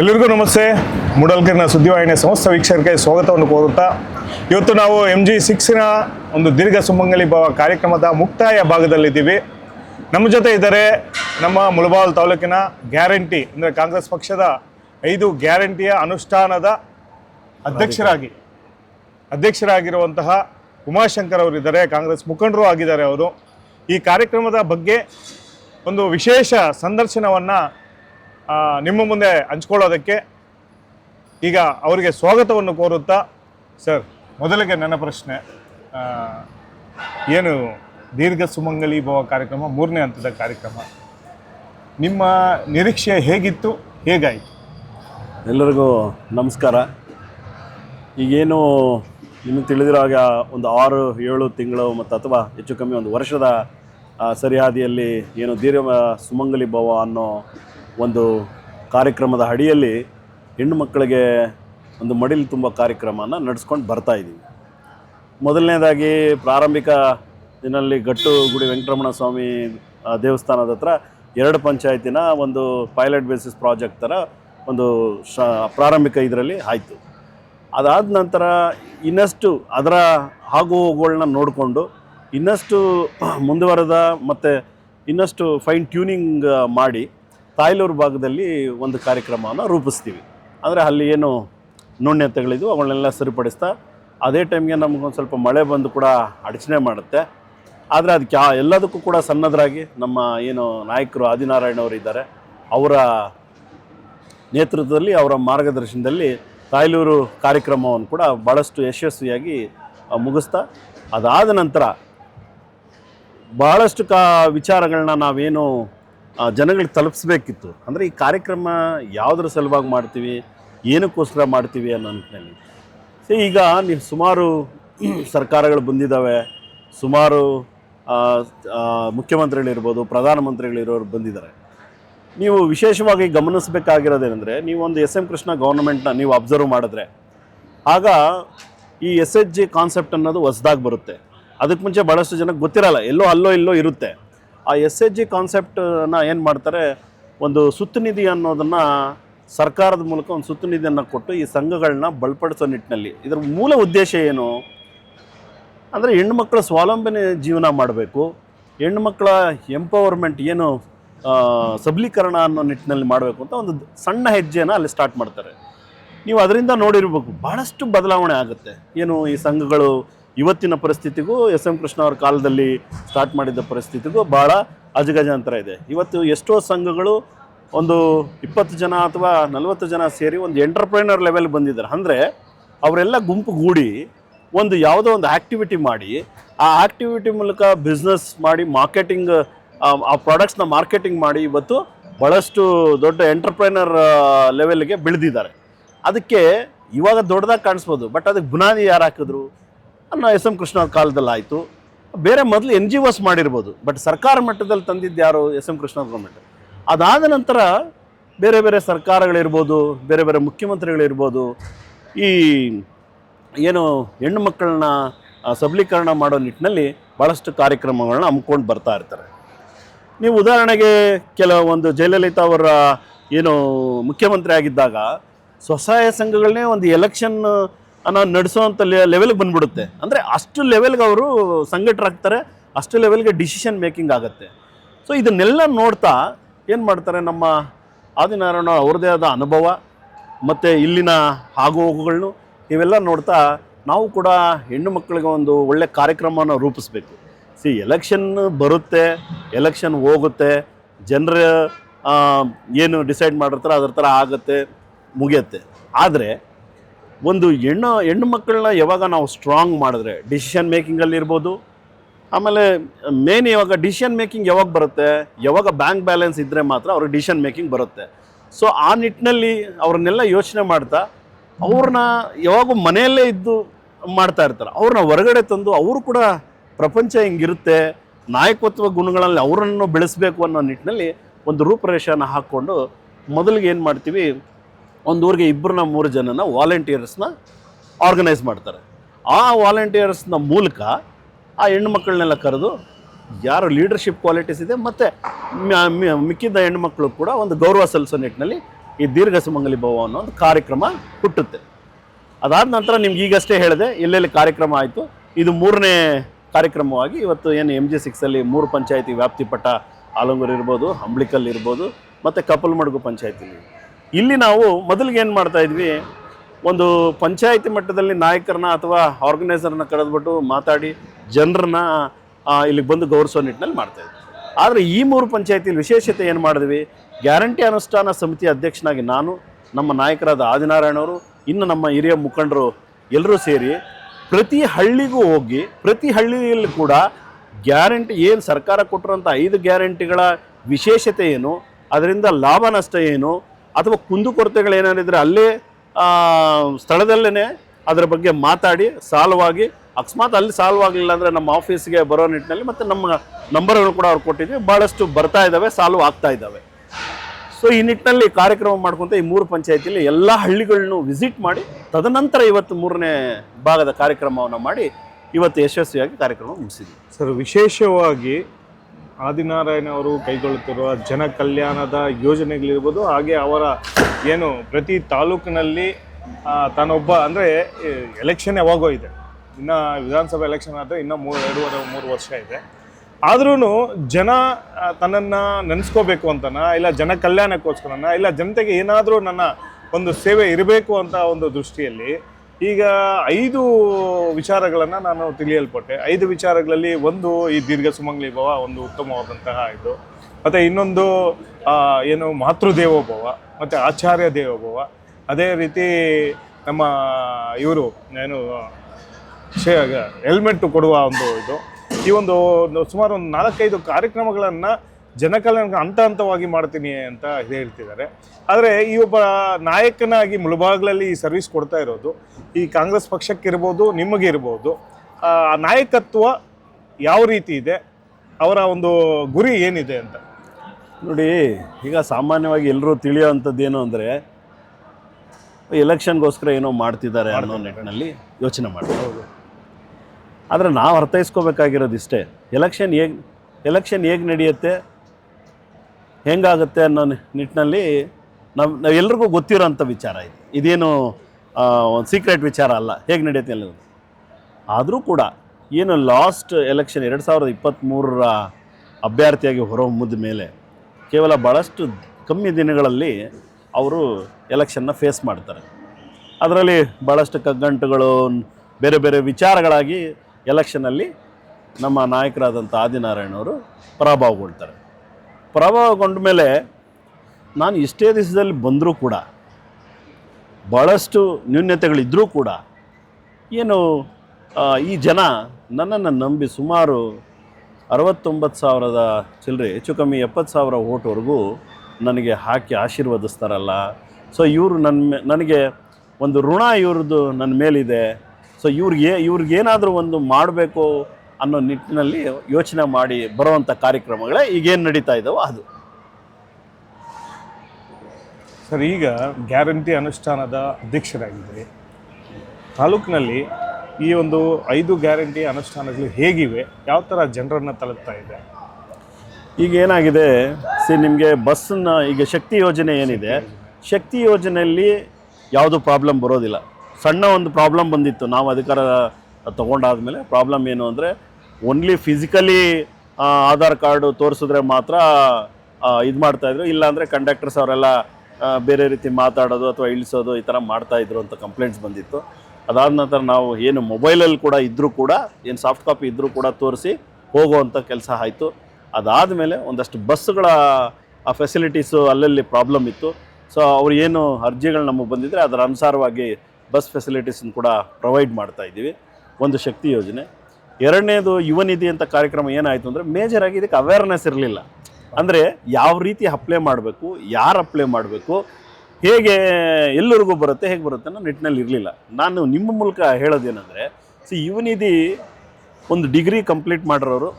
ಎಲ್ಲರಿಗೂ ನಮಸ್ತೆ. ಮೂಡಲ್ಕರಿನ ಸುದ್ದಿವಾಹಿನಿಯ ಸಮಸ್ತ ವೀಕ್ಷಕರಿಗೆ ಸ್ವಾಗತವನ್ನು ಕೋರುತ್ತಾ, ಇವತ್ತು ನಾವು ಎಂ ಜಿ ಸಿಕ್ಸಿನ ಒಂದು ದೀರ್ಘ ಸುಮಂಗಲಿ ಭಾವ ಕಾರ್ಯಕ್ರಮದ ಮುಕ್ತಾಯ ಭಾಗದಲ್ಲಿದ್ದೀವಿ. ನಮ್ಮ ಜೊತೆ ಇದ್ದಾರೆ ನಮ್ಮ ಮುಳಬಾಲ್ ತಾಲೂಕಿನ ಗ್ಯಾರಂಟಿ, ಅಂದರೆ ಕಾಂಗ್ರೆಸ್ ಪಕ್ಷದ ಐದು ಗ್ಯಾರಂಟಿಯ ಅನುಷ್ಠಾನದ ಅಧ್ಯಕ್ಷರಾಗಿ, ಅಧ್ಯಕ್ಷರಾಗಿರುವಂತಹ ಉಮಾಶಂಕರ್ ಅವರಿದ್ದಾರೆ ಕಾಂಗ್ರೆಸ್ ಮುಖಂಡರು ಆಗಿದ್ದಾರೆ ಅವರು. ಈ ಕಾರ್ಯಕ್ರಮದ ಬಗ್ಗೆ ಒಂದು ವಿಶೇಷ ಸಂದರ್ಶನವನ್ನು ನಿಮ್ಮ ಮುಂದೆ ಹಂಚ್ಕೊಳ್ಳೋದಕ್ಕೆ ಈಗ ಅವರಿಗೆ ಸ್ವಾಗತವನ್ನು ಕೋರುತ್ತಾ, ಸರ್, ಮೊದಲಿಗೆ ನನ್ನ ಪ್ರಶ್ನೆ ಏನು ದೀರ್ಘ ಸುಮಂಗಲಿ ಭವ ಕಾರ್ಯಕ್ರಮ, ಮೂರನೇ ಹಂತದ ಕಾರ್ಯಕ್ರಮ, ನಿಮ್ಮ ನಿರೀಕ್ಷೆ ಹೇಗಿತ್ತು, ಹೇಗಾಯಿತು? ಎಲ್ಲರಿಗೂ ನಮಸ್ಕಾರ. ಈಗೇನು ನಿಮಗೆ ತಿಳಿದಿರೋ ಹಾಗೆ ಒಂದು ಆರು, ಏಳು ತಿಂಗಳು ಮತ್ತು ಅಥವಾ ಹೆಚ್ಚು ಕಮ್ಮಿ ಒಂದು ವರ್ಷದ ಸರಿಯಾದಿಯಲ್ಲಿ ಏನು ದೀರ್ಘ ಸುಮಂಗಲಿ ಭವ ಅನ್ನೋ ಒಂದು ಕಾರ್ಯಕ್ರಮದ ಅಡಿಯಲ್ಲಿ ಹೆಣ್ಣು ಮಕ್ಕಳಿಗೆ ಒಂದು ಮಡಿಲು ತುಂಬ ಕಾರ್ಯಕ್ರಮನ ನಡೆಸ್ಕೊಂಡು ಬರ್ತಾ ಇದ್ದೀವಿ. ಮೊದಲನೇದಾಗಿ ಪ್ರಾರಂಭಿಕ ದಿನಲ್ಲಿ ಗಟ್ಟು ಗುಡಿ ವೆಂಕಟರಮಣ ಸ್ವಾಮಿ ದೇವಸ್ಥಾನದ ಹತ್ರ ಎರಡು ಪಂಚಾಯತಿನ ಒಂದು ಪೈಲಟ್ ಬೇಸಿಸ್ ಪ್ರಾಜೆಕ್ಟ್ ಥರ ಒಂದು ಶ, ಪ್ರಾರಂಭಿಕ ಇದರಲ್ಲಿ ಆಯಿತು. ಅದಾದ ನಂತರ ಇನ್ನಷ್ಟು ಅದರ ಆಗು ಹೋಗುಗಳನ್ನ ನೋಡಿಕೊಂಡು ಇನ್ನಷ್ಟು ಮುಂದುವರೆದ ಮತ್ತು ಇನ್ನಷ್ಟು ಫೈನ್ ಟ್ಯೂನಿಂಗ್ ಮಾಡಿ ತಾಯ್ಲೂರು ಭಾಗದಲ್ಲಿ ಒಂದು ಕಾರ್ಯಕ್ರಮವನ್ನು ರೂಪಿಸ್ತೀವಿ. ಅಂದರೆ ಅಲ್ಲಿ ಏನು ನ್ಯೂನ್ಯತೆಗಳಿದ್ವು ಅವುಗಳನ್ನೆಲ್ಲ ಸರಿಪಡಿಸ್ತಾ, ಅದೇ ಟೈಮ್ಗೆ ನಮಗೊಂದು ಸ್ವಲ್ಪ ಮಳೆ ಬಂದು ಕೂಡ ಅಡಚಣೆ ಮಾಡುತ್ತೆ. ಆದರೆ ಅದಕ್ಕೆ ಯಾ ಎಲ್ಲದಕ್ಕೂ ಕೂಡ ಸನ್ನದ್ಧರಾಗಿ ನಮ್ಮ ಏನು ನಾಯಕರು ಆದಿನಾರಾಯಣ ಅವರು ಇದ್ದಾರೆ. ಅವರ ನೇತೃತ್ವದಲ್ಲಿ, ಅವರ ಮಾರ್ಗದರ್ಶನದಲ್ಲಿ ತಾಯ್ಲೂರು ಕಾರ್ಯಕ್ರಮವನ್ನು ಕೂಡ ಭಾಳಷ್ಟು ಯಶಸ್ವಿಯಾಗಿ ಮುಗಿಸ್ತಾ, ಅದಾದ ನಂತರ ಭಾಳಷ್ಟು ಕಾ ವಿಚಾರಗಳನ್ನ ನಾವೇನು ಜನಗಳಿಗೆ ತಲುಪಿಸ್ಬೇಕಿತ್ತು. ಅಂದರೆ ಈ ಕಾರ್ಯಕ್ರಮ ಯಾವುದ್ರ ಸಲುವಾಗಿ ಮಾಡ್ತೀವಿ, ಏನಕ್ಕೋಸ್ಕರ ಮಾಡ್ತೀವಿ ಅನ್ನೋ ನಿಟ್ಟಿನಲ್ಲಿ. ಸೊ ಈಗ ನೀವು ಸುಮಾರು ಸರ್ಕಾರಗಳು ಬಂದಿದ್ದಾವೆ ಸುಮಾರು ಮುಖ್ಯಮಂತ್ರಿಗಳಿರ್ಬೋದು, ಪ್ರಧಾನಮಂತ್ರಿಗಳಿರೋರು ಬಂದಿದ್ದಾರೆ. ನೀವು ವಿಶೇಷವಾಗಿ ಗಮನಿಸಬೇಕಾಗಿರೋದೇನೆಂದರೆ ಒಂದು ಎಸ್ ಎಂ ಕೃಷ್ಣ ಗೌರ್ಮೆಂಟ್ನ ನೀವು ಅಬ್ಸರ್ವ್ ಮಾಡಿದ್ರೆ, ಆಗ ಈ ಎಸ್ ಎಚ್ ಜಿ ಕಾನ್ಸೆಪ್ಟ್ ಅನ್ನೋದು ಹೊಸ್ದಾಗಿ ಬರುತ್ತೆ. ಅದಕ್ಕೆ ಮುಂಚೆ ಭಾಳಷ್ಟು ಜನಕ್ಕೆ ಗೊತ್ತಿರಲ್ಲ, ಎಲ್ಲೋ ಅಲ್ಲೋ ಇಲ್ಲೋ ಇರುತ್ತೆ. ಆ ಎಸ್ ಎಚ್ ಜಿ ಕಾನ್ಸೆಪ್ಟನ್ನು ಏನು ಮಾಡ್ತಾರೆ, ಒಂದು ಸುತ್ತು ನಿಧಿ ಅನ್ನೋದನ್ನು ಸರ್ಕಾರದ ಮೂಲಕ ಒಂದು ಸುತ್ತು ನಿಧಿಯನ್ನು ಕೊಟ್ಟು ಈ ಸಂಘಗಳನ್ನ ಬಲಪಡಿಸೋ ನಿಟ್ಟಿನಲ್ಲಿ. ಇದರ ಮೂಲ ಉದ್ದೇಶ ಏನು? ಅಂದರೆ ಹೆಣ್ಣುಮಕ್ಕಳ ಸ್ವಾವಲಂಬನೆ ಜೀವನ ಮಾಡಬೇಕು. ಹೆಣ್ಣುಮಕ್ಕಳ ಎಂಪವರ್ಮೆಂಟ್ ಏನು ಸಬಲೀಕರಣ ಅನ್ನೋ ನಿಟ್ಟಿನಲ್ಲಿ ಮಾಡಬೇಕು ಅಂತ ಒಂದು ಸಣ್ಣ ಹೆಜ್ಜೆಯನ್ನು ಅಲ್ಲಿ ಸ್ಟಾರ್ಟ್ ಮಾಡ್ತಾರೆ. ನೀವು ಅದರಿಂದ ನೋಡಿರ್ಬೇಕು ಭಾಳಷ್ಟು ಬದಲಾವಣೆ ಆಗುತ್ತೆ. ಏನು ಈ ಸಂಘಗಳು ಇವತ್ತಿನ ಪರಿಸ್ಥಿತಿಗೂ ಎಸ್ ಎಂ ಕೃಷ್ಣ ಅವ್ರ ಕಾಲದಲ್ಲಿ ಸ್ಟಾರ್ಟ್ ಮಾಡಿದ್ದ ಪರಿಸ್ಥಿತಿಗೂ ಭಾಳ ಅಜಗಜಾಂತರ ಇದೆ. ಇವತ್ತು ಎಷ್ಟೋ ಸಂಘಗಳು ಒಂದು ಇಪ್ಪತ್ತು ಜನ ಅಥವಾ ನಲವತ್ತು ಜನ ಸೇರಿ ಒಂದು ಎಂಟರ್ಪ್ರೈನರ್ ಲೆವೆಲ್ ಬಂದಿದ್ದಾರೆ. ಅಂದರೆ ಅವರೆಲ್ಲ ಗುಂಪುಗೂಡಿ ಒಂದು ಯಾವುದೋ ಒಂದು ಆ್ಯಕ್ಟಿವಿಟಿ ಮಾಡಿ, ಆ ಆ್ಯಕ್ಟಿವಿಟಿ ಮೂಲಕ ಬಿಸ್ನೆಸ್ ಮಾಡಿ ಮಾರ್ಕೆಟಿಂಗ್ ಆ ಪ್ರಾಡಕ್ಟ್ಸ್ನ ಮಾರ್ಕೆಟಿಂಗ್ ಮಾಡಿ ಇವತ್ತು ಭಾಳಷ್ಟು ದೊಡ್ಡ ಎಂಟರ್ಪ್ರೈನರ್ ಲೆವೆಲ್ಗೆ ಬೆಳೆದಿದ್ದಾರೆ. ಅದಕ್ಕೆ ಇವಾಗ ದೊಡ್ಡದಾಗಿ ಕಾಣಿಸ್ಬೋದು ಬಟ್ ಅದಕ್ಕೆ ಬುನಾದಿ ಯಾರು ಹಾಕಿದ್ರು? ಎಸ್ ಎಂ ಕೃಷ್ಣ ಅವ್ರ ಕಾಲದಲ್ಲಿ ಆಯಿತು ಬೇರೆ ಮೊದಲು ಎನ್ ಜಿ ಓಸ್ ಮಾಡಿರ್ಬೋದು, ಬಟ್ ಸರ್ಕಾರ ಮಟ್ಟದಲ್ಲಿ ತಂದಿದ್ದು ಯಾರು ಎಸ್ ಎಂ ಕೃಷ್ಣ ಗೌರ್ಮೆಂಟ್ ಅದಾದ ನಂತರ ಬೇರೆ ಬೇರೆ ಸರ್ಕಾರಗಳಿರ್ಬೋದು, ಬೇರೆ ಬೇರೆ ಮುಖ್ಯಮಂತ್ರಿಗಳಿರ್ಬೋದು, ಈ ಏನು ಹೆಣ್ಣು ಮಕ್ಕಳನ್ನ ಸಬಲೀಕರಣ ಮಾಡೋ ನಿಟ್ಟಿನಲ್ಲಿ ಭಾಳಷ್ಟು ಕಾರ್ಯಕ್ರಮಗಳನ್ನ ಹಮ್ಮಿಕೊಂಡು ಬರ್ತಾ ಇರ್ತಾರೆ. ನೀವು ಉದಾಹರಣೆಗೆ ಕೆಲವೊಂದು ಜಯಲಲಿತಾ ಅವರ ಏನು ಮುಖ್ಯಮಂತ್ರಿ ಆಗಿದ್ದಾಗ, ಸ್ವಸಹಾಯ ಸಂಘಗಳನ್ನೇ ಒಂದು ಎಲೆಕ್ಷನ್ ಅನ್ನೋ ನಡೆಸೋವಂಥ ಲೆವೆಲ್ಗೆ ಬಂದ್ಬಿಡುತ್ತೆ. ಅಂದರೆ ಅಷ್ಟು ಲೆವೆಲ್ಗೆ ಅವರು ಸಂಘಟರಾಗ್ತಾರೆ, ಅಷ್ಟು ಲೆವೆಲ್ಗೆ ಡಿಸಿಷನ್ ಮೇಕಿಂಗ್ ಆಗುತ್ತೆ. ಸೊ ಇದನ್ನೆಲ್ಲ ನೋಡ್ತಾ ಏನು ಮಾಡ್ತಾರೆ ನಮ್ಮ ಆದಿನಾರಾಯಣ ಅವ್ರದೇ ಆದ ಅನುಭವ ಮತ್ತು ಇಲ್ಲಿನ ಆಗು ಹೋಗುಗಳನ್ನು ಇವೆಲ್ಲ ನೋಡ್ತಾ ನಾವು ಕೂಡ ಹೆಣ್ಣು ಮಕ್ಕಳಿಗೆ ಒಂದು ಒಳ್ಳೆ ಕಾರ್ಯಕ್ರಮನ ರೂಪಿಸ್ಬೇಕು. ಸಿ ಎಲೆಕ್ಷನ್ ಬರುತ್ತೆ ಎಲೆಕ್ಷನ್ ಹೋಗುತ್ತೆ, ಜನರ ಏನು ಡಿಸೈಡ್ ಮಾಡಿರ್ತಾರೆ ಅದರ ಥರ ಆಗುತ್ತೆ, ಮುಗಿಯುತ್ತೆ. ಆದರೆ ಒಂದು ಹೆಣ್ಣು ಹೆಣ್ಣು ಮಕ್ಕಳನ್ನ ಯಾವಾಗ ನಾವು ಸ್ಟ್ರಾಂಗ್ ಮಾಡಿದ್ರೆ ಡಿಸಿಷನ್ ಮೇಕಿಂಗಲ್ಲಿ ಇರ್ಬೋದು. ಆಮೇಲೆ ಮೇನ್ ಯಾವಾಗ ಡಿಸಿಷನ್ ಮೇಕಿಂಗ್ ಯಾವಾಗ ಬರುತ್ತೆ, ಯಾವಾಗ ಬ್ಯಾಂಕ್ ಬ್ಯಾಲೆನ್ಸ್ ಇದ್ದರೆ ಮಾತ್ರ ಅವ್ರಿಗೆ ಡಿಸಿಷನ್ ಮೇಕಿಂಗ್ ಬರುತ್ತೆ. ಸೊ ಆ ನಿಟ್ಟಿನಲ್ಲಿ ಅವ್ರನ್ನೆಲ್ಲ ಯೋಚನೆ ಮಾಡ್ತಾ, ಅವ್ರನ್ನ ಯಾವಾಗೂ ಮನೆಯಲ್ಲೇ ಇದ್ದು ಮಾಡ್ತಾ ಇರ್ತಾರೆ. ಅವ್ರನ್ನ ಹೊರಗಡೆ ತಂದು ಅವರು ಕೂಡ ಪ್ರಪಂಚ ಹಿಂಗಿರುತ್ತೆ, ನಾಯಕತ್ವ ಗುಣಗಳಲ್ಲಿ ಅವರನ್ನು ಬೆಳೆಸಬೇಕು ಅನ್ನೋ ನಿಟ್ಟಿನಲ್ಲಿ ಒಂದು ರೂಪುರೇಷೆಯನ್ನು ಹಾಕ್ಕೊಂಡು ಮೊದಲಿಗೆ ಏನು ಮಾಡ್ತೀವಿ ಒಂದು ಊರಿಗೆ ಇಬ್ಬರನ್ನ ಮೂರು ಜನನ ವಾಲಂಟಿಯರ್ಸ್ನ ಆರ್ಗನೈಸ್ ಮಾಡ್ತಾರೆ. ಆ ವಾಲಂಟಿಯರ್ಸ್ನ ಮೂಲಕ ಆ ಹೆಣ್ಣು ಮಕ್ಕಳನ್ನೆಲ್ಲ ಕರೆದು ಯಾರು ಲೀಡರ್ಶಿಪ್ ಕ್ವಾಲಿಟೀಸ್ ಇದೆ ಮತ್ತು ಮಿಕ್ಕಿದ್ದ ಹೆಣ್ಮಕ್ಳು ಕೂಡ ಒಂದು ಗೌರವ ಸಲ್ಲಿಸೋ ನಿಟ್ಟಿನಲ್ಲಿ ಈ ದೀರ್ಘ ಸುಮಂಗಲಿ ಭವ ಅನ್ನೋ ಒಂದು ಕಾರ್ಯಕ್ರಮ ಹುಟ್ಟುತ್ತೆ. ಅದಾದ ನಂತರ ನಿಮ್ಗೆ ಈಗಷ್ಟೇ ಹೇಳಿದೆ, ಎಲ್ಲೆಲ್ಲಿ ಕಾರ್ಯಕ್ರಮ ಆಯಿತು, ಇದು ಮೂರನೇ ಕಾರ್ಯಕ್ರಮವಾಗಿ ಇವತ್ತು ಏನು ಎಂ ಜಿ ಸಿಕ್ಸಲ್ಲಿ ಮೂರು ಪಂಚಾಯಿತಿ ವ್ಯಾಪ್ತಿ ಪಟ್ಟ ಆಲಂಗೂರು ಇರ್ಬೋದು, ಹಂಬ್ಳಿಕಲ್ ಇರ್ಬೋದು, ಮತ್ತು ಕಪಲ್ಮಡ್ಗು ಪಂಚಾಯತಿ. ಇಲ್ಲಿ ನಾವು ಮೊದಲಿಗೆ ಏನು ಮಾಡ್ತಾ ಇದ್ವಿ, ಒಂದು ಪಂಚಾಯತಿ ಮಟ್ಟದಲ್ಲಿ ನಾಯಕರನ್ನ ಅಥವಾ ಆರ್ಗನೈಸರ್ನ ಕರೆದ್ಬಿಟ್ಟು ಮಾತಾಡಿ ಜನರನ್ನ ಇಲ್ಲಿಗೆ ಬಂದು ಗೌರವಿಸೋ ನಿಟ್ಟಿನಲ್ಲಿ ಮಾಡ್ತಾ ಇದ್ವಿ. ಆದರೆ ಈ ಮೂರು ಪಂಚಾಯತಿಯಲ್ಲಿ ವಿಶೇಷತೆ ಏನು ಮಾಡಿದ್ವಿ, ಗ್ಯಾರಂಟಿ ಅನುಷ್ಠಾನ ಸಮಿತಿ ಅಧ್ಯಕ್ಷನಾಗಿ ನಾನು, ನಮ್ಮ ನಾಯಕರಾದ ಆದಿನಾರಾಯಣವರು ಇನ್ನು ನಮ್ಮ ಹಿರಿಯ ಮುಖಂಡರು ಎಲ್ಲರೂ ಸೇರಿ ಪ್ರತಿ ಹಳ್ಳಿಗೂ ಹೋಗಿ, ಪ್ರತಿ ಹಳ್ಳಿಯಲ್ಲಿ ಕೂಡ ಗ್ಯಾರಂಟಿ, ಏನು ಸರ್ಕಾರ ಕೊಟ್ಟಿರೋಂಥ ಐದು ಗ್ಯಾರಂಟಿಗಳ ವಿಶೇಷತೆ ಏನು, ಅದರಿಂದ ಲಾಭ ನಷ್ಟ ಏನು ಅಥವಾ ಕುಂದುಕೊರತೆಗಳು ಏನಾರಿದ್ರೆ ಅಲ್ಲೇ ಸ್ಥಳದಲ್ಲೇ ಅದರ ಬಗ್ಗೆ ಮಾತಾಡಿ, ಸಾಲುವಾಗಿ, ಅಕಸ್ಮಾತ್ ಅಲ್ಲಿ ಸಾಲ್ವ್ ಆಗಲಿಲ್ಲ ಅಂದರೆ ನಮ್ಮ ಆಫೀಸ್ಗೆ ಬರೋ ನಿಟ್ಟಿನಲ್ಲಿ ಮತ್ತು ನಮ್ಮ ನಂಬರ್ಗಳು ಕೂಡ ಅವ್ರು ಕೊಟ್ಟಿದ್ವಿ. ಭಾಳಷ್ಟು ಬರ್ತಾ ಇದ್ದಾವೆ ಸಾಲ್ವ್ ಆಗ್ತಾ ಇದ್ದಾವೆ ಸೊ ಈ ನಿಟ್ಟಿನಲ್ಲಿ ಕಾರ್ಯಕ್ರಮ ಮಾಡ್ಕೊತ ಈ ಮೂರು ಪಂಚಾಯತಿಯಲ್ಲಿ ಎಲ್ಲ ಹಳ್ಳಿಗಳನ್ನು ವಿಸಿಟ್ ಮಾಡಿ, ತದನಂತರ ಇವತ್ತು ಮೂರನೇ ಭಾಗದ ಕಾರ್ಯಕ್ರಮವನ್ನು ಮಾಡಿ, ಇವತ್ತು ಯಶಸ್ವಿಯಾಗಿ ಕಾರ್ಯಕ್ರಮ ಮುಗಿಸಿದ್ವಿ. ಸರ್, ವಿಶೇಷವಾಗಿ ಆದಿನಾರಾಯಣ ಅವರು ಕೈಗೊಳ್ಳುತ್ತಿರುವ ಜನ ಕಲ್ಯಾಣದ ಯೋಜನೆಗಳಿರ್ಬೋದು, ಹಾಗೆ ಅವರ ಏನು ಪ್ರತಿ ತಾಲೂಕಿನಲ್ಲಿ ತಾನೊಬ್ಬ ಅಂದರೆ ಎಲೆಕ್ಷನ್ ಯಾವಾಗೋ ಇದೆ ಇನ್ನು ವಿಧಾನಸಭೆ ಎಲೆಕ್ಷನ್ ಆದರೆ ಇನ್ನೂ ಮೂರು, ಎರಡೂವರೆ, ಮೂರು ವರ್ಷ ಇದೆ. ಆದ್ರೂ ಜನ ತನ್ನನ್ನು ನೆನೆಸ್ಕೋಬೇಕು ಅಂತನ, ಇಲ್ಲ ಜನ ಕಲ್ಯಾಣಕ್ಕೋಸ್ಕರನ, ಇಲ್ಲ ಜನತೆಗೆ ಏನಾದರೂ ನನ್ನ ಒಂದು ಸೇವೆ ಇರಬೇಕು ಅಂತ ಒಂದು ದೃಷ್ಟಿಯಲ್ಲಿ ಈಗ ಐದು ವಿಚಾರಗಳನ್ನು ನಾನು ತಿಳಿಯಲ್ಪಟ್ಟೆ. ಐದು ವಿಚಾರಗಳಲ್ಲಿ ಒಂದು ಈ ದೀರ್ಘ ಸುಮಂಗ್ಲಿ ಭವ, ಒಂದು ಉತ್ತಮವಾದಂತಹ ಇದು. ಮತ್ತು ಇನ್ನೊಂದು ಏನು ಮಾತೃದೇವೋಭವ ಮತ್ತು ಆಚಾರ್ಯ ದೇವೋಭವ ಅದೇ ರೀತಿ ನಮ್ಮ ಇವರು, ಏನು, ಶೇ ಹೆಲ್ಮೆಟ್ ಕೊಡುವ ಒಂದು ಇದು. ಈ ಒಂದು ಸುಮಾರು ಒಂದು ನಾಲ್ಕೈದು ಕಾರ್ಯಕ್ರಮಗಳನ್ನು ಜನಕಲ್ಯಾಣ ಹಂತ ಹಂತವಾಗಿ ಮಾಡ್ತೀನಿ ಅಂತ ಹೇಳ್ತಿದ್ದಾರೆ. ಆದರೆ ಈ ಒಬ್ಬ ನಾಯಕನಾಗಿ ಮುಳುಬಾಗ್ಲಲ್ಲಿ ಈ ಸರ್ವಿಸ್ ಕೊಡ್ತಾ ಇರೋದು ಈ ಕಾಂಗ್ರೆಸ್ ಪಕ್ಷಕ್ಕಿರ್ಬೋದು ನಿಮಗಿರ್ಬೋದು ಆ ನಾಯಕತ್ವ ಯಾವ ರೀತಿ ಇದೆ ಅವರ ಒಂದು ಗುರಿ ಏನಿದೆ ಅಂತ? ನೋಡಿ ಈಗ ಸಾಮಾನ್ಯವಾಗಿ ಎಲ್ಲರೂ ತಿಳಿಯೋವಂಥದ್ದು ಏನು ಅಂದರೆ ಎಲೆಕ್ಷನ್ಗೋಸ್ಕರ ಏನೋ ಮಾಡ್ತಿದ್ದಾರೆ ಅನ್ನೋ ನಿಟ್ಟಿನಲ್ಲಿ ಯೋಚನೆ ಮಾಡ್ತಾರೆ. ಆದರೆ ನಾವು ಅರ್ಥೈಸ್ಕೋಬೇಕಾಗಿರೋದು ಇಷ್ಟೇ ಎಲೆಕ್ಷನ್ ಹೇಗೆ ಎಲೆಕ್ಷನ್ ಹೇಗೆ ನಡೆಯುತ್ತೆ ಹೆಂಗಾಗುತ್ತೆ ಅನ್ನೋ ನಿಟ್ಟಿನಲ್ಲಿ ನಾವು ನಾವೆಲ್ರಿಗೂ ಗೊತ್ತಿರೋಂಥ ವಿಚಾರ ಇದು. ಇದೇನು ಒಂದು ಸೀಕ್ರೆಟ್ ವಿಚಾರ ಅಲ್ಲ. ಹೇಗೆ ನಡೆಯುತ್ತೆ ಎಲ್ಲ ಆದರೂ ಕೂಡ ಏನು ಲಾಸ್ಟ್ ಎಲೆಕ್ಷನ್ ಎರಡು ಸಾವಿರದ ಇಪ್ಪತ್ತ್ಮೂರರ ಅಭ್ಯರ್ಥಿಯಾಗಿ ಹೊರಹೊಮ್ಮಿದ ಮೇಲೆ ಕೇವಲ ಭಾಳಷ್ಟು ಕಮ್ಮಿ ದಿನಗಳಲ್ಲಿ ಅವರು ಎಲೆಕ್ಷನ್ನ ಫೇಸ್ ಮಾಡ್ತಾರೆ. ಅದರಲ್ಲಿ ಭಾಳಷ್ಟು ಕಗ್ಗಂಟುಗಳು, ಬೇರೆ ಬೇರೆ ವಿಚಾರಗಳಾಗಿ ಎಲೆಕ್ಷನಲ್ಲಿ ನಮ್ಮ ನಾಯಕರಾದಂಥ ಆದಿನಾರಾಯಣವರು ಪರಾಭವಗೊಳ್ತಾರೆ. ಪರಾಭವಗೊಂಡ ಮೇಲೆ ನಾನು ಇಷ್ಟೇ ದಿವಸದಲ್ಲಿ ಬಂದರೂ ಕೂಡ ಭಾಳಷ್ಟು ನ್ಯೂನ್ಯತೆಗಳಿದ್ದರೂ ಕೂಡ ಏನು ಈ ಜನ ನನ್ನನ್ನು ನಂಬಿ ಸುಮಾರು ಅರವತ್ತೊಂಬತ್ತು ಸಾವಿರದ ಚಿಲ್ಲರೆ, ಹೆಚ್ಚು ಕಮ್ಮಿ ಎಪ್ಪತ್ತು ಸಾವಿರ ಓಟ್ವರೆಗೂ ನನಗೆ ಹಾಕಿ ಆಶೀರ್ವದಿಸ್ತಾರಲ್ಲ. ಸೊ ಇವರು ನನ್ನ ನನಗೆ ಒಂದು ಋಣ ಇವ್ರದ್ದು ನನ್ನ ಮೇಲಿದೆ. ಸೊ ಇವ್ರಿಗೆ, ಇವ್ರಿಗೇನಾದರೂ ಒಂದು ಮಾಡಬೇಕು ಅನ್ನೋ ನಿಟ್ಟಿನಲ್ಲಿ ಯೋಚನೆ ಮಾಡಿ ಬರುವಂಥ ಕಾರ್ಯಕ್ರಮಗಳೇ ಈಗೇನು ನಡೀತಾ ಇದ್ದಾವೋ ಅದು. ಸರ್ ಈಗ ಗ್ಯಾರಂಟಿ ಅನುಷ್ಠಾನದ ಅಧ್ಯಕ್ಷರಾಗಿದ್ದಾರೆ ತಾಲೂಕಿನಲ್ಲಿ ಈ ಒಂದು ಐದು ಗ್ಯಾರಂಟಿ ಅನುಷ್ಠಾನಗಳು ಹೇಗಿವೆ? ಯಾವ ಥರ ಜನರನ್ನು ತಲುಪ್ತಾ ಇದೆ? ಈಗ ಏನಾಗಿದೆ? ಸಿ ನಿಮಗೆ ಬಸ್ಸನ್ನ ಈಗ ಶಕ್ತಿ ಯೋಜನೆ ಏನಿದೆ? ಶಕ್ತಿ ಯೋಜನೆಯಲ್ಲಿ ಯಾವುದು ಪ್ರಾಬ್ಲಮ್ ಬರೋದಿಲ್ಲ. ಸಣ್ಣ ಒಂದು ಪ್ರಾಬ್ಲಮ್ ಬಂದಿತ್ತು. ನಾವು ಅಧಿಕಾರ ತಗೊಂಡಾದ್ಮೇಲೆ ಪ್ರಾಬ್ಲಮ್ ಏನು ಅಂದರೆ ಓನ್ಲಿ ಫಿಸಿಕಲಿ ಆಧಾರ್ ಕಾರ್ಡು ತೋರಿಸಿದ್ರೆ ಮಾತ್ರ ಇದು ಮಾಡ್ತಾಯಿದ್ರು ಇಲ್ಲಾಂದರೆ ಕಂಡಕ್ಟರ್ಸ್ ಅವರೆಲ್ಲ ಬೇರೆ ರೀತಿ ಮಾತಾಡೋದು ಅಥವಾ ಇಳಿಸೋದು ಈ ಥರ ಮಾಡ್ತಾಯಿದ್ರು ಅಂತ ಕಂಪ್ಲೇಂಟ್ಸ್ ಬಂದಿತ್ತು. ಅದಾದ ನಂತರ ನಾವು ಏನು ಮೊಬೈಲಲ್ಲಿ ಕೂಡ ಇದ್ದರೂ ಕೂಡ, ಏನು ಸಾಫ್ಟ್ ಕಾಪಿ ಇದ್ದರೂ ಕೂಡ ತೋರಿಸಿ ಹೋಗುವಂಥ ಕೆಲಸ ಆಯಿತು. ಅದಾದಮೇಲೆ ಒಂದಷ್ಟು ಬಸ್ಸುಗಳ ಆ ಫೆಸಿಲಿಟೀಸು ಅಲ್ಲಲ್ಲಿ ಪ್ರಾಬ್ಲಮ್ ಇತ್ತು. ಸೊ ಅವ್ರು ಏನು ಅರ್ಜಿಗಳು ನಮಗೆ ಬಂದಿದ್ದರೆ ಅದರ ಅನುಸಾರವಾಗಿ ಬಸ್ ಫೆಸಿಲಿಟೀಸನ್ನು ಕೂಡ ಪ್ರೊವೈಡ್ ಮಾಡ್ತಾ ಇದ್ದೀವಿ. ಒಂದು ಶಕ್ತಿ ಯೋಜನೆ. ಎರಡನೇದು ಯುವ ನಿಧಿ ಅಂತ ಕಾರ್ಯಕ್ರಮ ಏನಾಯಿತು ಅಂದರೆ ಮೇಜರಾಗಿ ಇದಕ್ಕೆ ಅವೇರ್ನೆಸ್ ಇರಲಿಲ್ಲ. ಅಂದರೆ ಯಾವ ರೀತಿ ಅಪ್ಲೈ ಮಾಡಬೇಕು, ಯಾರು ಅಪ್ಲೈ ಮಾಡಬೇಕು, ಹೇಗೆ ಎಲ್ಲರಿಗೂ ಬರುತ್ತೆ, ಹೇಗೆ ಬರುತ್ತೆ ಅನ್ನೋ ನಿಟ್ಟಿನಲ್ಲಿ ಇರಲಿಲ್ಲ. ನಾನು ನಿಮ್ಮ ಮೂಲಕ ಹೇಳೋದೇನೆಂದರೆ ಸಿ ಯುವ ನಿಧಿ ಒಂದು ಡಿಗ್ರಿ ಕಂಪ್ಲೀಟ್ ಮಾಡಿರೋರು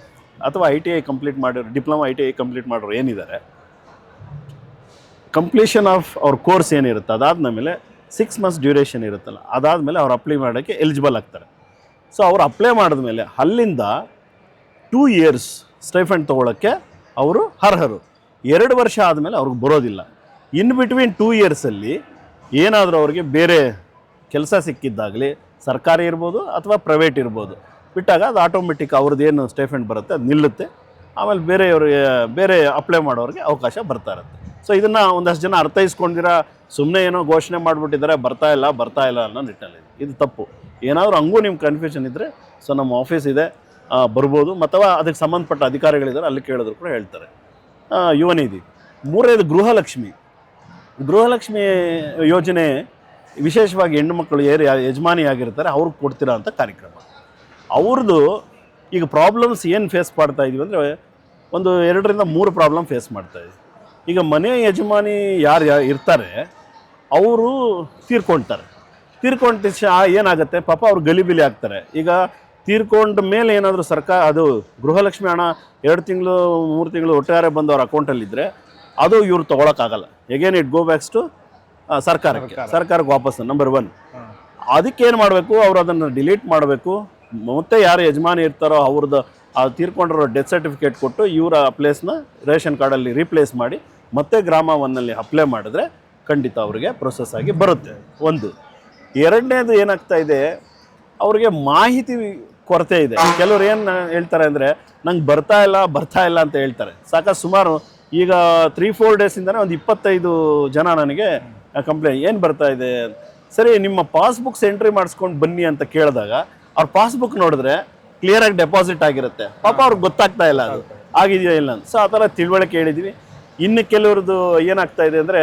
ಅಥವಾ ಐ ಟಿ ಐ ಕಂಪ್ಲೀಟ್ ಮಾಡಿರೋ diploma I T I complete ಮಾಡೋರು ಏನಿದ್ದಾರೆ ಕಂಪ್ಲೀಷನ್ ಆಫ್ ಅವ್ರ ಕೋರ್ಸ್ ಏನಿರುತ್ತೆ ಅದಾದ ಮೇಲೆ ಸಿಕ್ಸ್ ಮಂತ್ಸ್ ಡ್ಯೂರೇಷನ್ ಇರುತ್ತಲ್ಲ, ಅದಾದಮೇಲೆ ಅವ್ರು ಅಪ್ಲೈ ಮಾಡೋಕ್ಕೆ ಎಲಿಜಿಬಲ್ ಆಗ್ತಾರೆ. ಸೊ ಅವರು ಅಪ್ಲೈ ಮಾಡಿದ ಮೇಲೆ ಅಲ್ಲಿಂದ ಟೂ ಇಯರ್ಸ್ ಸ್ಟೈಫಂಡ್ ತೊಗೊಳಕ್ಕೆ ಅವರು ಅರ್ಹರು. ಎರಡು ವರ್ಷ ಆದಮೇಲೆ ಅವ್ರಿಗೆ ಬರೋದಿಲ್ಲ. ಇನ್ ಬಿಟ್ವೀನ್ ಟೂ ಇಯರ್ಸಲ್ಲಿ ಏನಾದರೂ ಅವ್ರಿಗೆ ಬೇರೆ ಕೆಲಸ ಸಿಕ್ಕಿದ್ದಾಗಲಿ, ಸರ್ಕಾರಿ ಇರ್ಬೋದು ಅಥವಾ ಪ್ರೈವೇಟ್ ಇರ್ಬೋದು. ಬಿಟ್ಟಾಗ ಅದು ಆಟೋಮೆಟಿಕ್ ಏನು ಸ್ಟೈಫಂಡ್ ಬರುತ್ತೆ ಅದು ನಿಲ್ಲುತ್ತೆ. ಆಮೇಲೆ ಬೇರೆಯವ್ರಿಗೆ, ಬೇರೆ ಅಪ್ಲೈ ಮಾಡೋರಿಗೆ ಅವಕಾಶ ಬರ್ತಾ ಇರುತ್ತೆ. ಸೊ ಇದನ್ನು ಒಂದಷ್ಟು ಜನ ಅರ್ಥೈಸ್ಕೊಂಡಿರ? ಸುಮ್ಮನೆ ಏನೋ ಘೋಷಣೆ ಮಾಡಿಬಿಟ್ಟಿದ್ದಾರೆ, ಬರ್ತಾ ಇಲ್ಲ ಬರ್ತಾ ಇಲ್ಲ ಅನ್ನೋ ನಿಟ್ಟಿನಲ್ಲಿ ಇದು ತಪ್ಪು. ಏನಾದರೂ ಹಂಗೂ ನಿಮ್ಮ ಕನ್ಫ್ಯೂಷನ್ ಇದ್ದರೆ ಸೊ ನಮ್ಮ ಆಫೀಸ್ ಇದೆ ಬರ್ಬೋದು ಅಥವಾ ಅದಕ್ಕೆ ಸಂಬಂಧಪಟ್ಟ ಅಧಿಕಾರಿಗಳಿದ್ದಾರೆ, ಅಲ್ಲಿ ಕೇಳಿದ್ರು ಕೂಡ ಹೇಳ್ತಾರೆ. ಯುವನಿಧಿ ಯುವ ನಿಧಿ. ಮೂರನೇದು ಗೃಹಲಕ್ಷ್ಮಿ. ಗೃಹಲಕ್ಷ್ಮಿ ಯೋಜನೆ ವಿಶೇಷವಾಗಿ ಹೆಣ್ಣು ಮಕ್ಕಳು ಏರು ಯಜಮಾನಿಯಾಗಿರ್ತಾರೆ ಅವ್ರಿಗೆ ಕೊಡ್ತಿರೋ ಅಂಥ ಕಾರ್ಯಕ್ರಮ. ಅವ್ರದ್ದು ಈಗ ಪ್ರಾಬ್ಲಮ್ಸ್ ಏನು ಫೇಸ್ ಮಾಡ್ತಾ ಇದೀವಿ ಅಂದರೆ, ಒಂದು ಎರಡರಿಂದ ಮೂರು ಪ್ರಾಬ್ಲಮ್ ಫೇಸ್ ಮಾಡ್ತಾ ಇದೀವಿ ಈಗ ಮನೆ ಯಜಮಾನಿ ಯಾರು ಇರ್ತಾರೆ, ಅವರು ತೀರ್ಕೊಳ್ತಾರೆ ತೀರ್ಕೊಂಡ ತಕ್ಷಣ ಏನಾಗುತ್ತೆ? ಪಾಪ ಅವ್ರು ಗಲಿಬಿಲಿ ಆಗ್ತಾರೆ. ಈಗ ತೀರ್ಕೊಂಡ ಮೇಲೆ ಏನಾದರೂ ಸರ್ಕಾರ ಅದು ಗೃಹಲಕ್ಷ್ಮಿ ಹಣ ಎರಡು ತಿಂಗಳು ಮೂರು ತಿಂಗಳು ಒಟ್ಟಾರೆ ಬಂದು ಅವ್ರ ಅಕೌಂಟಲ್ಲಿದ್ದರೆ ಅದು ಇವ್ರು ತೊಗೊಳಕ್ಕಾಗಲ್ಲ. Again it go backs to ಸರ್ಕಾರಕ್ಕೆ. ಸರ್ಕಾರಕ್ಕೆ ವಾಪಸ್ ನಂಬರ್ ಒನ್ ಅದಕ್ಕೆ ಏನು ಮಾಡಬೇಕು? ಅವರು ಅದನ್ನು ಡಿಲೀಟ್ ಮಾಡಬೇಕು. ಮತ್ತೆ ಯಾರು ಯಜಮಾನಿ ಇರ್ತಾರೋ ಅವ್ರದ್ದು ಆ ತೀರ್ಕೊಂಡಿರೋ ಡೆತ್ ಸರ್ಟಿಫಿಕೇಟ್ ಕೊಟ್ಟು ಇವರ ಪ್ಲೇಸ್ನ ರೇಷನ್ ಕಾರ್ಡಲ್ಲಿ ರೀಪ್ಲೇಸ್ ಮಾಡಿ ಮತ್ತೆ ಗ್ರಾಮ ಒನ್ನಲ್ಲಿ ಅಪ್ಲೈ ಮಾಡಿದ್ರೆ ಖಂಡಿತ ಅವರಿಗೆ ಪ್ರೊಸೆಸ್ ಆಗಿ ಬರುತ್ತೆ. ಒಂದು. ಎರಡನೇದು ಏನಾಗ್ತಾ ಇದೆ, ಅವ್ರಿಗೆ ಮಾಹಿತಿ ಕೊರತೆ ಇದೆ. ಕೆಲವ್ರು ಏನು ಹೇಳ್ತಾರೆ ಅಂದರೆ, ನಂಗೆ ಬರ್ತಾ ಇಲ್ಲ ಬರ್ತಾ ಇಲ್ಲ ಅಂತ ಹೇಳ್ತಾರೆ. ಸಾಕಷ್ಟು ಸುಮಾರು, ಈಗ ತ್ರೀ ಫೋರ್ ಡೇಸಿಂದನೇ ಒಂದು ಇಪ್ಪತ್ತೈದು ಜನ ನನಗೆ ಕಂಪ್ಲೇಂಟ್ ಏನು ಬರ್ತಾ ಇದೆ? ಸರಿ, ನಿಮ್ಮ ಪಾಸ್ಬುಕ್ಸ್ ಎಂಟ್ರಿ ಮಾಡಿಸ್ಕೊಂಡು ಬನ್ನಿ ಅಂತ ಕೇಳಿದಾಗ, ಅವ್ರ ಪಾಸ್ಬುಕ್ ನೋಡಿದ್ರೆ ಕ್ಲಿಯರಾಗಿ ಡೆಪಾಸಿಟ್ ಆಗಿರುತ್ತೆ. ಪಾಪ ಅವ್ರಿಗೆ ಗೊತ್ತಾಗ್ತಾ ಇಲ್ಲ ಅದು. ಆಗಿದೆಯಾ ಇಲ್ಲ ಅಂತ. ಸೊ ಆ ಥರ ತಿಳುವಳಿಕೆ ಹೇಳಿದ್ವಿ. ಇನ್ನು ಕೆಲವ್ರದ್ದು ಏನಾಗ್ತಾ ಇದೆ ಅಂದರೆ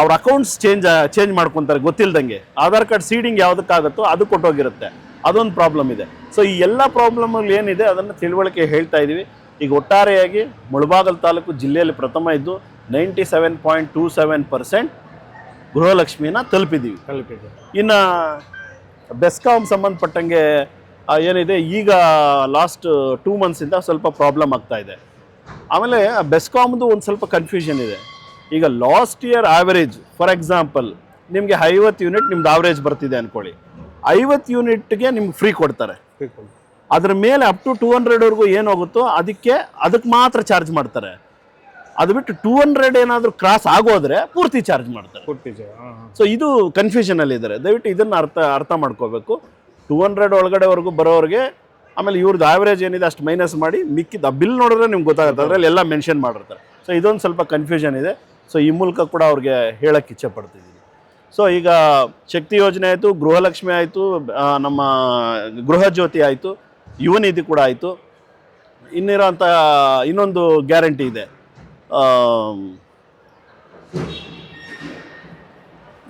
ಅವ್ರ ಅಕೌಂಟ್ಸ್ ಚೇಂಜ್ ಚೇಂಜ್ ಮಾಡ್ಕೊತಾರೆ ಗೊತ್ತಿಲ್ಲದಂಗೆ ಆಧಾರ್ ಕಾರ್ಡ್ ಸೀಡಿಂಗ್ ಯಾವುದಕ್ಕಾಗುತ್ತೋ ಅದು ಕೊಟ್ಟೋಗಿರುತ್ತೆ. ಅದೊಂದು ಪ್ರಾಬ್ಲಮ್ ಇದೆ. ಸೊ ಈ ಎಲ್ಲ ಪ್ರಾಬ್ಲಮ್ಗಳು ಏನಿದೆ ಅದನ್ನು ತಿಳುವಳಿಕೆ ಹೇಳ್ತಾ ಇದ್ದೀವಿ ಈಗ ಒಟ್ಟಾರೆಯಾಗಿ ಮುಳಬಾಗಲ್ ತಾಲೂಕು ಜಿಲ್ಲೆಯಲ್ಲಿ ಪ್ರಥಮ ಇದ್ದು ninety seven point two seven percent ಗೃಹಲಕ್ಷ್ಮಿನ ತಲುಪಿದ್ದೀವಿ ತಲುಪಿದ್ದೀವಿ ಇನ್ನು ಬೆಸ್ಕಾಂ ಸಂಬಂಧಪಟ್ಟಂಗೆ ಏನಿದೆ ಈಗ ಲಾಸ್ಟ್ ಟೂ ಮಂತ್ಸಿಂದ ಸ್ವಲ್ಪ ಪ್ರಾಬ್ಲಮ್ ಆಗ್ತಾಯಿದೆ ಇದೆ. ಆಮೇಲೆ ಬೆಸ್ಕಾಮ್ದು ಒಂದು ಸ್ವಲ್ಪ ಕನ್ಫ್ಯೂಷನ್ ಇದೆ. ಈಗ last year average for example ನಿಮಗೆ ಐವತ್ತು ಯೂನಿಟ್ ನಿಮ್ದು ಆವರೇಜ್ ಬರ್ತಿದೆ ಅನ್ಕೊಳ್ಳಿ. ಐವತ್ತು ಯೂನಿಟ್ಗೆ ನಿಮ್ಗೆ ಫ್ರೀ ಕೊಡ್ತಾರೆ. ಅದ್ರ ಮೇಲೆ ಅಪ್ ಟು ಟೂ ಹಂಡ್ರೆಡ್ವರೆಗೂ ಏನು ಹೋಗುತ್ತೋ ಅದಕ್ಕೆ ಅದಕ್ಕೆ ಮಾತ್ರ ಚಾರ್ಜ್ ಮಾಡ್ತಾರೆ. ಅದು ಬಿಟ್ಟು ಟೂ ಹಂಡ್ರೆಡ್ ಏನಾದರೂ ಕ್ರಾಸ್ ಆಗೋದ್ರೆ ಪೂರ್ತಿ ಚಾರ್ಜ್ ಮಾಡ್ತಾರೆ. ಸೊ ಇದು ಕನ್ಫ್ಯೂಷನ್ ಅಲ್ಲಿ ಇದ್ದಾರೆ ದಯವಿಟ್ಟು ಇದನ್ನ ಅರ್ಥ ಅರ್ಥ ಮಾಡ್ಕೋಬೇಕು. ಟೂ ಹಂಡ್ರೆಡ್ ಒಳಗಡೆವರೆಗೂ ಬರೋರಿಗೆ ಆಮೇಲೆ ಇವ್ರದ್ದು ಆವರೇಜ್ ಏನಿದೆ ಅಷ್ಟು ಮೈನಸ್ ಮಾಡಿ ಮಿಕ್ಕಿದ ಬಿಲ್ ನೋಡಿದ್ರೆ ನಿಮ್ಗೆ ಗೊತ್ತಾಗುತ್ತೆ. ಅದರಲ್ಲಿ ಎಲ್ಲ ಮೆನ್ಷನ್ ಮಾಡಿರ್ತಾರೆ. ಸೊ ಇದೊಂದು ಸ್ವಲ್ಪ ಕನ್ಫ್ಯೂಷನ್ ಇದೆ. ಸೊ ಈ ಮೂಲಕ ಕೂಡ ಅವ್ರಿಗೆ ಹೇಳಕ್ಕೆ ಇಚ್ಛೆ ಪಡ್ತಿದ್ದೀನಿ ಸೊ ಈಗ ಶಕ್ತಿ ಯೋಜನೆ ಆಯಿತು, ಗೃಹಲಕ್ಷ್ಮಿ ಆಯಿತು ನಮ್ಮ ಗೃಹ ಜ್ಯೋತಿ ಆಯಿತು ಯುವನಿಧಿ ಕೂಡ ಆಯಿತು. ಇನ್ನಿರೋಂಥ ಇನ್ನೊಂದು ಗ್ಯಾರಂಟಿ ಇದೆ.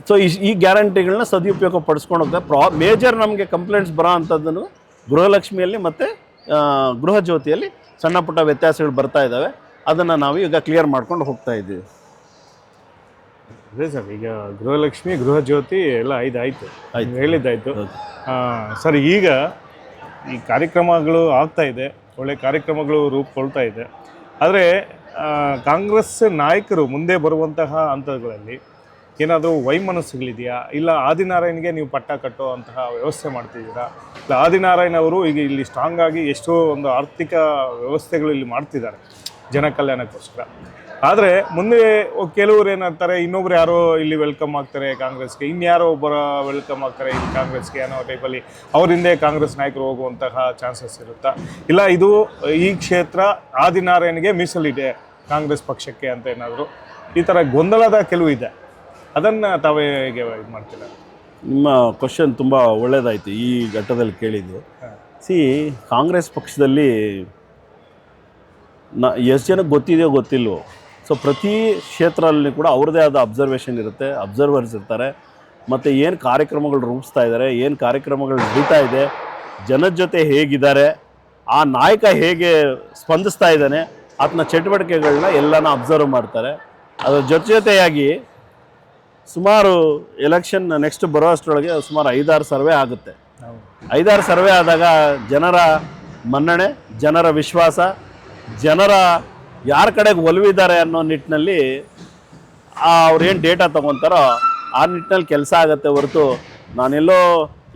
ಸೊ ಈ ಈ ಗ್ಯಾರಂಟಿಗಳನ್ನ ಸದುಪಯೋಗ ಪಡಿಸ್ಕೊಂಡು ಹೋಗ್ತಾರೆ ಪ್ರಾ, ಮೇಜರ್ ನಮಗೆ ಕಂಪ್ಲೇಂಟ್ಸ್ ಬರೋ ಅಂಥದ್ದನ್ನು ಗೃಹಲಕ್ಷ್ಮಿಯಲ್ಲಿ ಮತ್ತು ಗೃಹ ಜ್ಯೋತಿಯಲ್ಲಿ ಸಣ್ಣ ಪುಟ್ಟ ವ್ಯತ್ಯಾಸಗಳು ಬರ್ತಾ ಇದ್ದಾವೆ. ಅದನ್ನು ನಾವು ಈಗ ಕ್ಲಿಯರ್ ಮಾಡ್ಕೊಂಡು ಹೋಗ್ತಾ ಇದ್ದೀವಿ. ಅದೇ ಸರ್ ಈಗ ಗೃಹಲಕ್ಷ್ಮಿ ಗೃಹ ಜ್ಯೋತಿ ಎಲ್ಲ ಐದು ಆಯಿತು. ಆಯ್ತು. ಹೇಳಿದ್ದಾಯ್ತು. ಸರ್ ಈಗ ಈ ಕಾರ್ಯಕ್ರಮಗಳು ಆಗ್ತಾ ಇದೆ ಒಳ್ಳೆ ಕಾರ್ಯಕ್ರಮಗಳು ರೂಪುಗೊಳ್ತಾ ಇದೆ. ಆದರೆ ಕಾಂಗ್ರೆಸ್ ನಾಯಕರು ಮುಂದೆ ಬರುವಂತಹ ಹಂತಗಳಲ್ಲಿ ಏನಾದರೂ ವೈಮನಸ್ಸುಗಳಿದೆಯಾ? ಇಲ್ಲ ಆದಿನಾರಾಯಣ್ಗೆ ನೀವು ಪಟ್ಟ ಕಟ್ಟುವಂತಹ ವ್ಯವಸ್ಥೆ ಮಾಡ್ತಿದ್ದೀರಾ? ಇಲ್ಲ ಆದಿನಾರಾಯಣ್ ಅವರು ಈಗ ಇಲ್ಲಿ ಸ್ಟ್ರಾಂಗ್ ಆಗಿ ಎಷ್ಟೋ ಒಂದು ಆರ್ಥಿಕ ವ್ಯವಸ್ಥೆಗಳು ಇಲ್ಲಿ ಮಾಡ್ತಿದ್ದಾರೆ ಜನ ಕಲ್ಯಾಣಕ್ಕೋಸ್ಕರ ಆದರೆ ಮುಂದೆ ಕೆಲವರು ಏನಂತಾರೆ ಇನ್ನೊಬ್ರು ಯಾರೋ ಇಲ್ಲಿ ವೆಲ್ಕಮ್ ಆಗ್ತಾರೆ ಕಾಂಗ್ರೆಸ್ಗೆ ಇನ್ಯಾರೋ ಒಬ್ಬರ ವೆಲ್ಕಮ್ ಆಗ್ತಾರೆ ಇಲ್ಲಿ ಕಾಂಗ್ರೆಸ್ಗೆ ಅನ್ನೋ ಟೈಪಲ್ಲಿ ಅವ್ರ ಹಿಂದೆ ಕಾಂಗ್ರೆಸ್ ನಾಯಕರು ಹೋಗುವಂತಹ ಚಾನ್ಸಸ್ ಇರುತ್ತಾ? ಇಲ್ಲ ಇದು ಈ ಕ್ಷೇತ್ರ ಆದಿನಾರಾಯಣ್ಗೆ ಮೀಸಲಿದೆ ಕಾಂಗ್ರೆಸ್ ಪಕ್ಷಕ್ಕೆ ಅಂತ ಏನಾದರೂ ಈ ಥರ ಗೊಂದಲದ ಕೆಲವು ಇದೆ. ಅದನ್ನು ತಾವೇ ಹೇಗೆ ಇದು ಮಾಡ್ತೀರಾ? ನಿಮ್ಮ ಕ್ವಶನ್ ತುಂಬ ಒಳ್ಳೆಯದಾಯಿತು ಈ ಘಟ್ಟದಲ್ಲಿ ಕೇಳಿದ್ದು. ಸಿ ಕಾಂಗ್ರೆಸ್ ಪಕ್ಷದಲ್ಲಿ ನ ಎಷ್ಟು ಜನಕ್ಕೆ ಗೊತ್ತಿದೆಯೋ ಗೊತ್ತಿಲ್ವೋ? ಸೊ ಪ್ರತಿ ಕ್ಷೇತ್ರದಲ್ಲಿ ಕೂಡ ಅವ್ರದ್ದೇ ಆದ ಅಬ್ಸರ್ವೇಷನ್ ಇರುತ್ತೆ ಅಬ್ಸರ್ವರ್ಸ್ ಇರ್ತಾರೆ. ಮತ್ತು ಏನು ಕಾರ್ಯಕ್ರಮಗಳು ರೂಪಿಸ್ತಾ ಇದ್ದಾರೆ ಏನು ಕಾರ್ಯಕ್ರಮಗಳು ನಡೀತಾ ಇದೆ, ಜನದ ಜೊತೆ ಹೇಗಿದ್ದಾರೆ, ಆ ನಾಯಕ ಹೇಗೆ ಸ್ಪಂದಿಸ್ತಾ ಇದ್ದಾನೆ, ಆತನ ಚಟುವಟಿಕೆಗಳನ್ನ ಎಲ್ಲನ ಅಬ್ಸರ್ವ್ ಮಾಡ್ತಾರೆ. ಅದರ ಜೊತೆ ಜೊತೆಯಾಗಿ ಸುಮಾರು ಎಲೆಕ್ಷನ್ ನೆಕ್ಸ್ಟ್ ಬರೋ ಅಷ್ಟರೊಳಗೆ ಸುಮಾರು ಐದಾರು ಸರ್ವೆ ಆಗುತ್ತೆ. ಐದಾರು ಸರ್ವೆ ಆದಾಗ ಜನರ ಮನ್ನಣೆ, ಜನರ ವಿಶ್ವಾಸ, ಜನರ ಯಾರ ಕಡೆಗೆ ಒಲವಿದ್ದಾರೆ ಅನ್ನೋ ನಿಟ್ಟಿನಲ್ಲಿ ಅವ್ರೇನು ಡೇಟಾ ತೊಗೊತಾರೋ ಆ ನಿಟ್ಟಿನಲ್ಲಿ ಕೆಲಸ ಆಗುತ್ತೆ ಹೊರತು ನಾನೆಲ್ಲೋ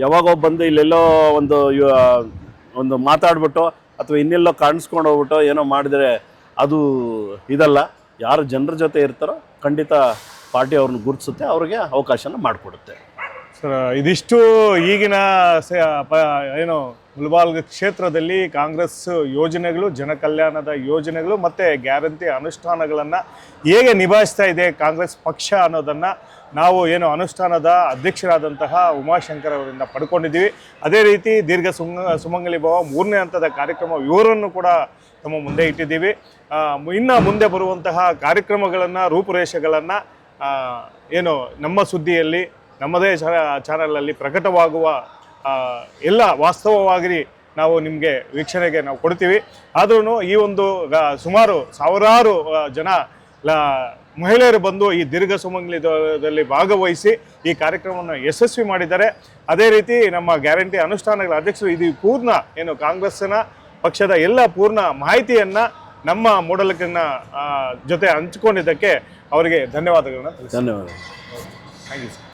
ಯಾವಾಗೋ ಬಂದು ಇಲ್ಲೆಲ್ಲೋ ಒಂದು ಒಂದು ಮಾತಾಡ್ಬಿಟ್ಟು ಅಥವಾ ಇನ್ನೆಲ್ಲೋ ಕಾಣಿಸ್ಕೊಂಡು ಹೋಗ್ಬಿಟ್ಟು ಏನೋ ಮಾಡಿದರೆ ಅದು ಇದಲ್ಲ. ಯಾರು ಜನರ ಜೊತೆ ಇರ್ತಾರೋ ಖಂಡಿತ ಪಾರ್ಟಿ ಅವ್ರನ್ನ ಗುರುತಿಸುತ್ತೆ ಅವ್ರಿಗೆ ಅವಕಾಶನ ಮಾಡಿಕೊಡುತ್ತೆ. ಸರ್, ಇದಿಷ್ಟು ಈಗಿನ ಏನು ಮುಳಬಾಲ್ಗ ಕ್ಷೇತ್ರದಲ್ಲಿ ಕಾಂಗ್ರೆಸ್ ಯೋಜನೆಗಳು, ಜನಕಲ್ಯಾಣದ ಯೋಜನೆಗಳು ಮತ್ತು ಗ್ಯಾರಂಟಿ ಅನುಷ್ಠಾನಗಳನ್ನು ಹೇಗೆ ನಿಭಾಯಿಸ್ತಾ ಇದೆ ಕಾಂಗ್ರೆಸ್ ಪಕ್ಷ ಅನ್ನೋದನ್ನು ನಾವು ಏನು ಅನುಷ್ಠಾನದ ಅಧ್ಯಕ್ಷರಾದಂತಹ ಉಮಾಶಂಕರ್ ಅವರಿಂದ ಪಡ್ಕೊಂಡಿದ್ದೀವಿ. ಅದೇ ರೀತಿ ದೀರ್ಘ ಸುಮ, ಸುಮಂಗಲಿ ಭವ ಮೂರನೇ ಹಂತದ ಕಾರ್ಯಕ್ರಮ ಇವರನ್ನು ಕೂಡ ತಮ್ಮ ಮುಂದೆ ಇಟ್ಟಿದ್ದೀವಿ. ಇನ್ನು ಮುಂದೆ ಬರುವಂತಹ ಕಾರ್ಯಕ್ರಮಗಳನ್ನು, ರೂಪುರೇಷೆಗಳನ್ನು ಏನು ನಮ್ಮ ಸುದ್ದಿಯಲ್ಲಿ ನಮ್ಮದೇ ಚಾನಲಲ್ಲಿ ಪ್ರಕಟವಾಗುವ ಎಲ್ಲ ವಾಸ್ತವವಾಗಿ ನಾವು ನಿಮಗೆ ವೀಕ್ಷಣೆಗೆ ನಾವು ಕೊಡ್ತೀವಿ. ಆದ್ರೂ ಈ ಒಂದು ಸುಮಾರು ಸಾವಿರಾರು ಜನ ಲ ಮಹಿಳೆಯರು ಬಂದು ಈ ದೀರ್ಘ ಸುಮಂಗಲಿದಲ್ಲಿ ಭಾಗವಹಿಸಿ ಈ ಕಾರ್ಯಕ್ರಮವನ್ನು ಯಶಸ್ವಿ ಮಾಡಿದ್ದಾರೆ. ಅದೇ ರೀತಿ ನಮ್ಮ ಗ್ಯಾರಂಟಿ ಅನುಷ್ಠಾನಗಳ ಅಧ್ಯಕ್ಷರು ಇದು ಪೂರ್ಣ ಏನು ಕಾಂಗ್ರೆಸ್ಸಿನ ಪಕ್ಷದ ಎಲ್ಲ ಪೂರ್ಣ ಮಾಹಿತಿಯನ್ನು ನಮ್ಮ ಮೂಡಲಕನ್ನ ಜೊತೆ ಹಂಚಿಕೊಂಡಿದ್ದಕ್ಕೆ ಅವರಿಗೆ ಧನ್ಯವಾದಗಳನ್ನ ಧನ್ಯವಾದ ಥ್ಯಾಂಕ್ ಯು ಸರ್